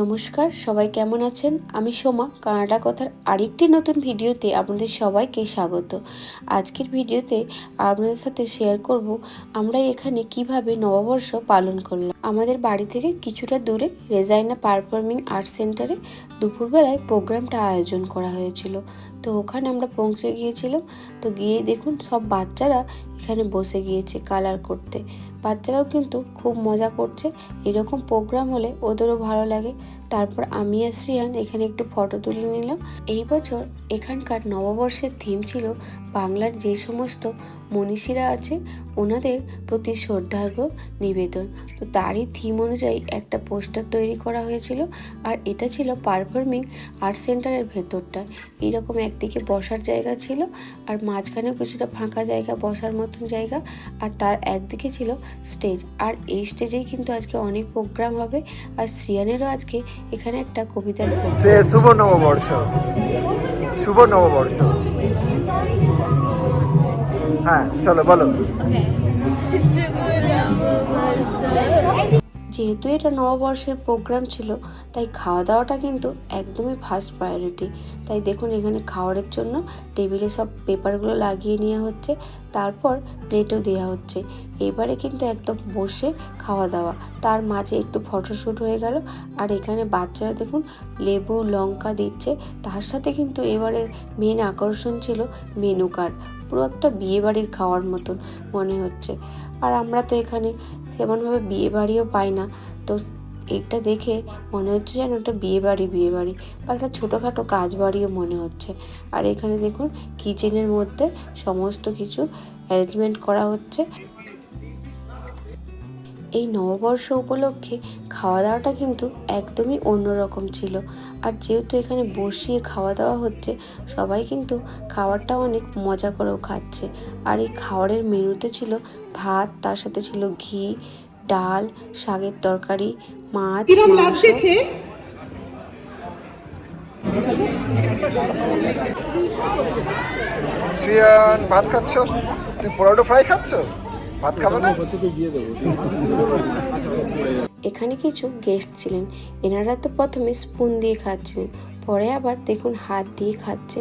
নমস্কার, সবাই কেমন আছেন? আমি সোমা, কানাডা কথার আরেকটি নতুন ভিডিওতে আপনাদের সবাইকে স্বাগত। আজকের ভিডিওতে আপনাদের সাথে শেয়ার করব আমরা এখানে কীভাবে নববর্ষ পালন করলাম। আমাদের বাড়ি থেকে কিছুটা দূরে রেজাইনা পারফর্মিং আর্ট সেন্টারে দুপুরবেলায় প্রোগ্রামটা আয়োজন করা হয়েছিল। তো ওখানে আমরা পৌঁছে গিয়েছিলাম। তো গিয়ে দেখুন, সব বাচ্চারা এখানে বসে গিয়েছে কালার করতে। বাচ্চারাও কিন্তু খুব মজা করছে। এরকম প্রোগ্রাম হলে ওদেরও ভালো লাগে। তারপর আমি আর শ্রিয়ান এখানে একটু ফটো তুলে নিলাম। এই বছর এখানকার নববর্ষের থিম ছিল বাংলার যে সমস্ত মনীষীরা আছে, ওনাদের প্রতি শ্রদ্ধার্ঘ নিবেদন। তো তারই থিম অনুযায়ী একটা পোস্টার তৈরি করা হয়েছিল আর এটা ছিল পারফর্মিং আর্ট সেন্টারের ভেতরটা এইরকম একদিকে বসার জায়গা ছিল আর মাঝখানেও কিছুটা ফাঁকা জায়গা, বসার মতন জায়গা আর তার একদিকে ছিল স্টেজ আর এই স্টেজেই কিন্তু আজকে অনেক প্রোগ্রাম হবে আর শ্রিয়ানেরও আজকে এখানে একটা কবিতা সে শুভ নববর্ষ। শুভ নববর্ষ। হ্যাঁ চলো বলো। যেহেতু এটা নববর্ষের প্রোগ্রাম ছিল, তাই খাওয়া দাওয়াটা কিন্তু একদমই ফার্স্ট প্রায়োরিটি তাই দেখুন এখানে খাওয়ারের জন্য টেবিলে সব পেপারগুলো লাগিয়ে নেওয়া হচ্ছে, তারপর প্লেটও দেওয়া হচ্ছে। এবারে কিন্তু একদম বসে খাওয়া দাওয়া তার মাঝে একটু ফটোশ্যুট হয়ে গেল, আর এখানে বাচ্চারা দেখুন লেবু, লঙ্কা দিচ্ছে। তার সাথে কিন্তু এবারের মেন আকর্ষণ ছিল মেনু কার্ড পুরো একটা বিয়েবাড়ির খাওয়ার মতন মনে হচ্ছে। আর আমরা তো এখানে তেমনভাবে বিয়ে বাড়িও পাই না। তো এটা দেখে মনে হচ্ছে যেন একটা বিয়ে বাড়ি বিয়ে বাড়ি বা একটা ছোটোখাটো কাজ বাড়িও মনে হচ্ছে। আর এখানে দেখুন কিচেনের মধ্যে সমস্ত কিছু অ্যারেঞ্জমেন্ট করা হচ্ছে। এই নববর্ষ উপলক্ষে খাওয়া দাওয়াটা কিন্তু একদমই অন্যরকম ছিল। আর যেহেতু এখানে বসিয়ে খাওয়া দাওয়া হচ্ছে সবাই কিন্তু খাবারটা অনেক মজা করেও খাচ্ছে। আর এই খাবারের মেনুতে ছিল ভাত তার সাথে ছিল ঘি ডাল শাকের তরকারি মাছ মাংস। ভাত খাচ্ছ? তুমি পোড়াটো ফ্রাই খাচ্ছ? ভাত না? এখানে কিছু গেস্ট ছিলেন। এনারা তো প্রথমে স্পুন দিয়ে খাচ্ছিলেন, পরে আবার দেখুন হাত দিয়ে খাচ্ছে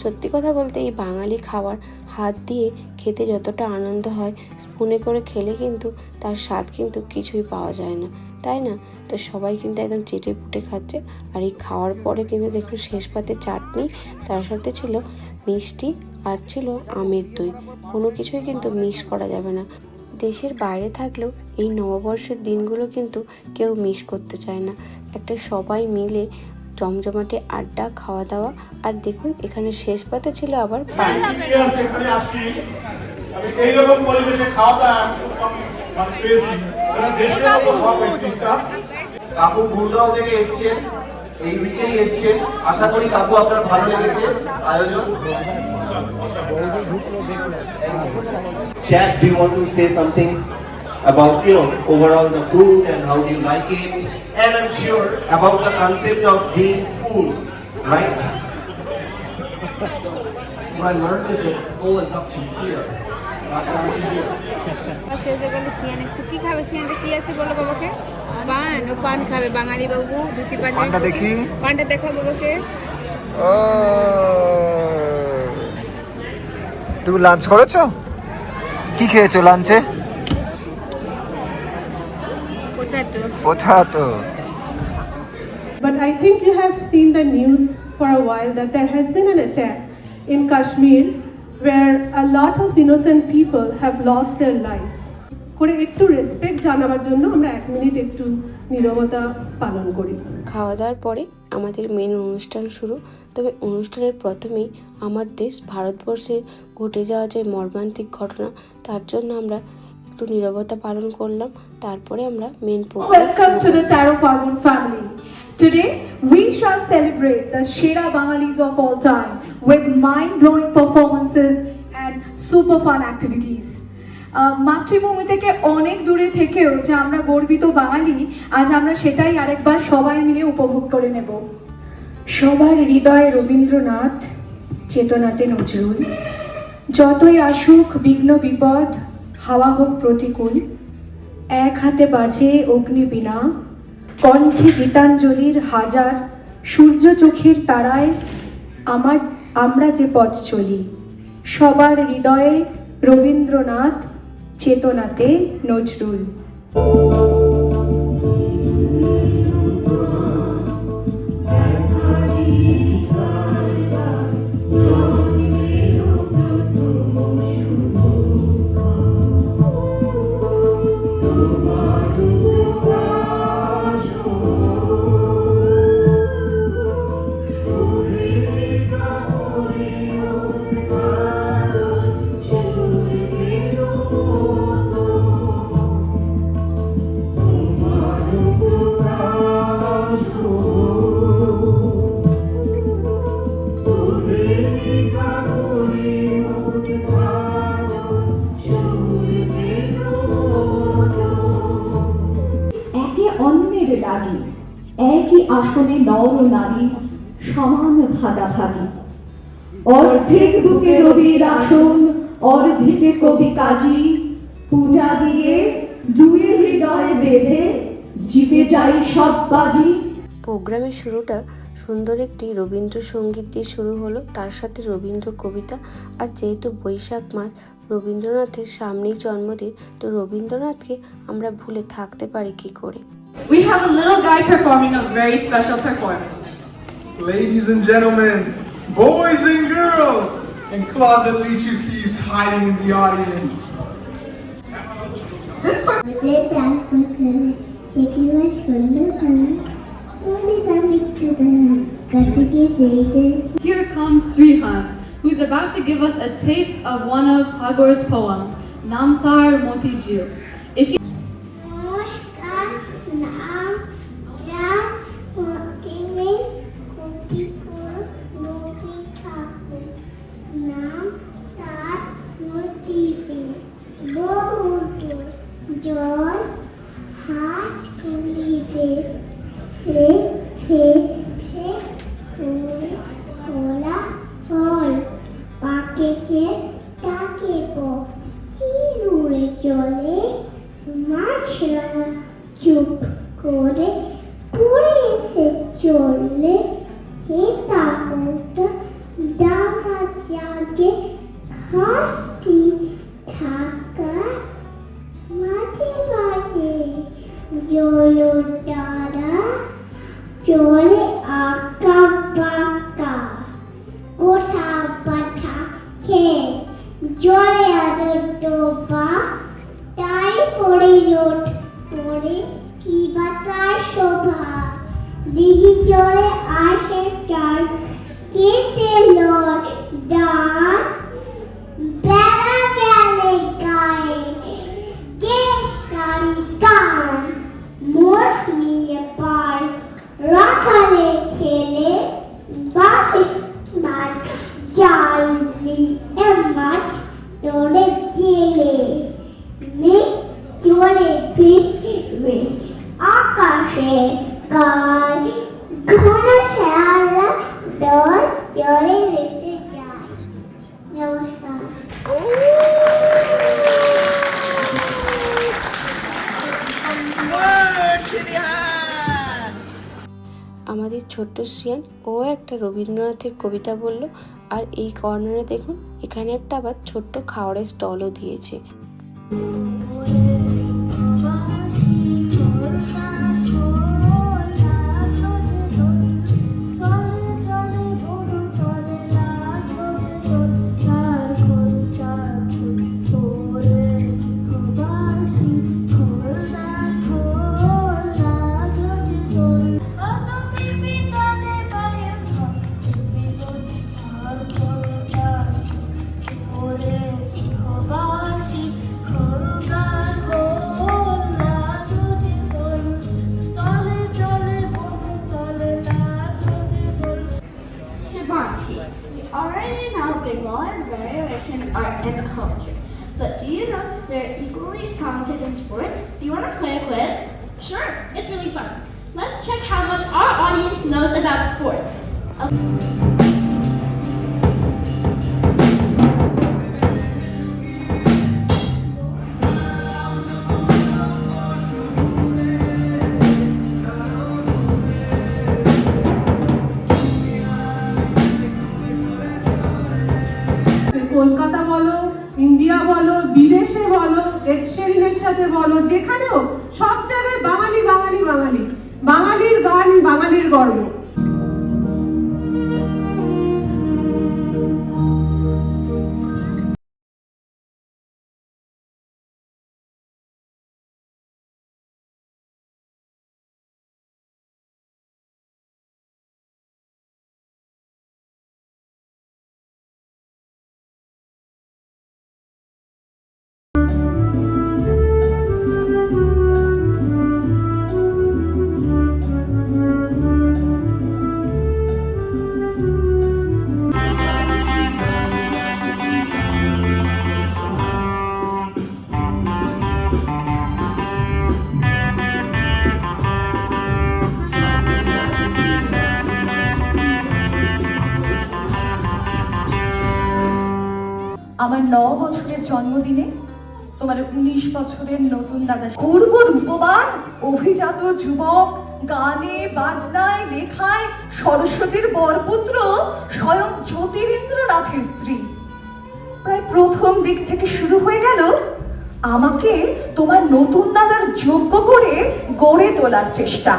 সত্যি কথা বলতে এই বাঙালি খাবার হাত দিয়ে খেতে যতটা আনন্দ হয় স্পুনে করে খেলে কিন্তু তার স্বাদ কিন্তু কিছুই পাওয়া যায় না, তাই না? তো সবাই কিন্তু একদম চেটে পুটে খাচ্ছে। আর এই খাওয়ার পরে কিন্তু দেখুন শেষ পাতে চাটনি, তার সাথে ছিল মিষ্টি আর ছিল আমের দই। কোনো কিছুই কিন্তু মিস করা যাবে না। দেশের বাইরে থাকলেও এই নববর্ষের দিনগুলো কিন্তু কেউ মিস করতে চায় না। একটা সবাই মিলে জমজমাটে আড্ডা খাওয়া দাওয়া আর দেখুন, এখানে শেষ পাতে ছিল আবার মানে পেয়েছি। কাকু গুরগাঁও থেকে এসছেন এই উইকেই এসছেন আশা করি কাকু আপনার ভালো লেগেছে। আয়োজন। Chad, do you want to say something about you know overall the food and how do you like it, and I'm sure about the concept of being full, right? What I learned is that full is up to here, not down to here. শেষ হয়ে গেল Sean একটু কি খাবে সিয়ানটা কি আছে বলো বাবাকে পান ও পান খাবে বাঙালি বাবু ধুতি পাঞ্জাবি পানটা দেখি। পানটা দেখো বাবাকে ও তুমি লাঞ্চ করেছ কি খেয়েছো লাঞ্চে কোথা But I think you have seen the news for a while that there has been an attack in Kashmir where a lot of innocent people have lost their lives. করে একটু রেসপেক্ট জানাবার জন্য আমরা এক মিনিট একটু নীরবতা পালন করি খাওয়া দাওয়ার পরে আমাদের মেন অনুষ্ঠান শুরু। তবে অনুষ্ঠানের প্রথমেই আমার দেশ ভারতবর্ষের ঘটে যাওয়া যে মর্মান্তিক ঘটনা, তার জন্য আমরা একটু নিরবতা পালন করলাম। তারপরে আমরা main welcome to the Taro Parbon family today we shall celebrate the সেরা Bengalis of all time with mind blowing performances super fun activities মাতৃভূমি থেকে অনেক দূরে থেকেও যে আমরা গর্বিত বাঙালি, আজ আমরা সেটাই আরেকবার সবাই মিলে উপভোগ করে নেব। সবার হৃদয়ে রবীন্দ্রনাথ, চেতনাতে নজরুল। যতই আসুক বিঘ্ন বিপদ, হাওয়া হোক প্রতিকূল, এক হাতে বাজে অগ্নি বিনা কণ্ঠে গীতাঞ্জলির হাজার, সূর্য চোখের তারায় আমার, আমরা যে পথ চলি, সবার হৃদয়ে রবীন্দ্রনাথ চেতনাতে নজরুল একে আসনে নর নারীর সমান ভাগাভাগি অর্ধেক বুকে রবির আসন, অর্ধেকে কবি কাজী। পূজা দিয়ে দুয়ের হৃদয়ে বেঁধে জিতে যাই সব বাজি। প্রোগ্রামের শুরুটা সুন্দর একটি রবীন্দ্রসঙ্গীত দিয়ে শুরু হলো। তার সাথে রবীন্দ্র কবিতা আর যেহেতু বৈশাখ মাস, রবীন্দ্রনাথের সামনেই জন্মদিন, তো রবীন্দ্রনাথকে আমরা ভুলে থাকতে পারি কি করে? We have a little guy performing a very special performance. Ladies and gentlemen, boys and girls, and closet Lichu keeps hiding in the audience. This per- With that quickly, taking my shoulder and pulling them into the got to get rated. Here comes Srihan, who's about to give us a taste of one of Tagore's poems, Namtar Motijil. সে ফে চলে আঁকা বাঁকা কোঠা পাঠা খেয়ে জলে আদর ডোবা তাই পড়ে জোট পড়ে কি বা তার শোভা? দিঘি চড়ে আমাদের ছোট্ট শ্রিয়ান, ও একটা রবীন্দ্রনাথের কবিতা বলল, আর এই কর্নারে দেখুন, এখানে একটা আবার ছোট্ট খাওয়ারের স্টলও দিয়েছে। talented in sports. Do you want to play a quiz? Sure, it's really fun. Let's check how much our audience knows about sports. Kolkata বলো ইন্ডিয়া বলো বিদেশে বলো যেখানেও সব জায়গায় বাঙালি বাঙালি বাঙালি। বাঙালির গান বাঙালির গর্ব। আমার ন বছরের জন্মদিনে, তোমার উনিশ বছরের নতুন দাদা পূর্ব রূপবান, অভিজাত যুবক, গানে, বাজনায়, লেখায়, সরস্বতীর বরপুত্র, স্বয়ং জ্যোতিরিন্দ্রনাথের স্ত্রী। প্রায় প্রথম দিক থেকে শুরু হয়ে গেল আমাকে তোমার নতুন দাদার যোগ্য করে গড়ে তোলার চেষ্টা।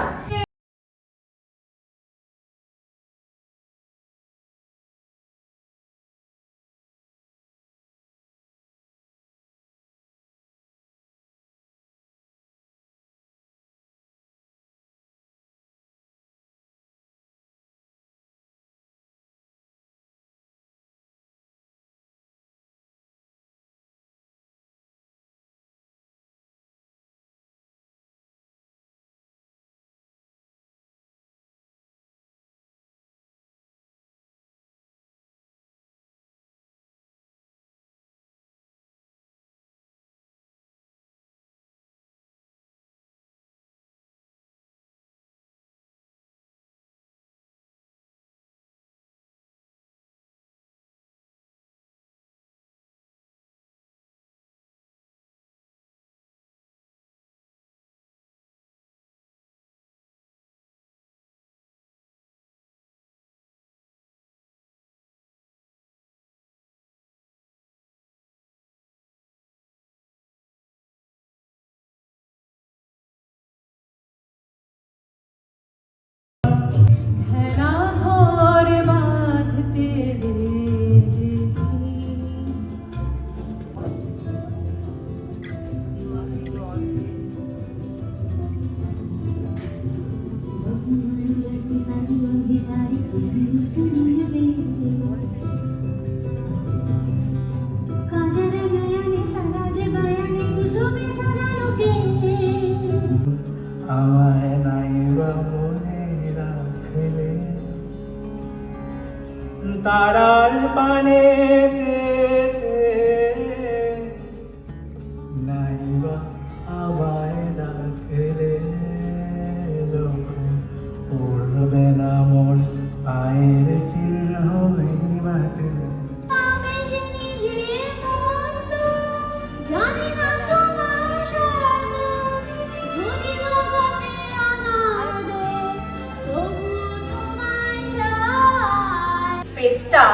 স্পেসটা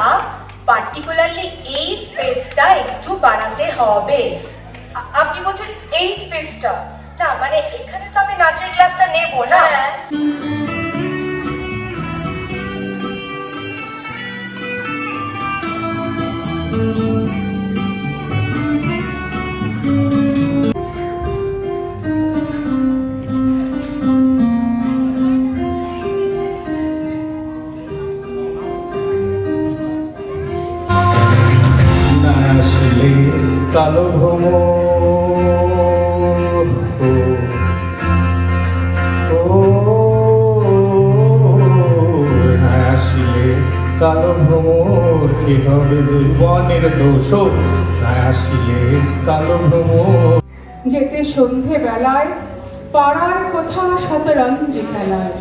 পার্টিকুলারলি এই স্পেসটা একটু বাড়াতে হবে। আপনি বলছেন এই স্পেসটা না মানে এখানে তো আমি নাচের ক্লাসটা নেব না। কালো ভ্রমর কি হবে জীবনের দোষ আসলে কালো ভ্রমর। যেতে সন্ধে বেলায় পাড়ার কোথা শতরঞ্জি খেলায়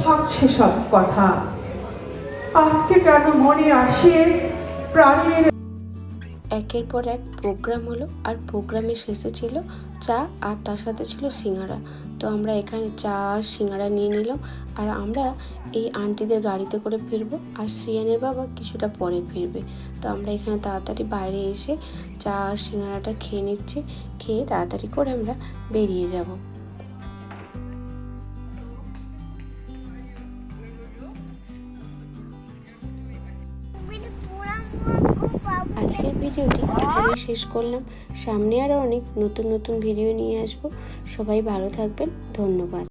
থাক সব কথা। আজকে কেন মনে আসে প্রাণের একের পর এক প্রোগ্রাম হলো আর প্রোগ্রামে শেষে ছিল চা আর তার সাথে ছিল সিঙ্গারা। তো আমরা এখানে চা, সিঙ্গারা নিয়ে নিলাম। আর আমরা এই আন্টিদের গাড়িতে করে ফিরবো। আর শ্রিয়ানের বাবা কিছুটা পরে ফিরবে। তো আমরা এখানে তাড়াতাড়ি বাইরে এসে চা, সিঙ্গারাটা খেয়ে নিচ্ছি। খেয়ে তাড়াতাড়ি করে আমরা বেরিয়ে যাব। ভিডিওটি এখানেই শেষ করলাম। সামনে আরও অনেক নতুন নতুন ভিডিও নিয়ে আসব। সবাই ভালো থাকবেন। ধন্যবাদ।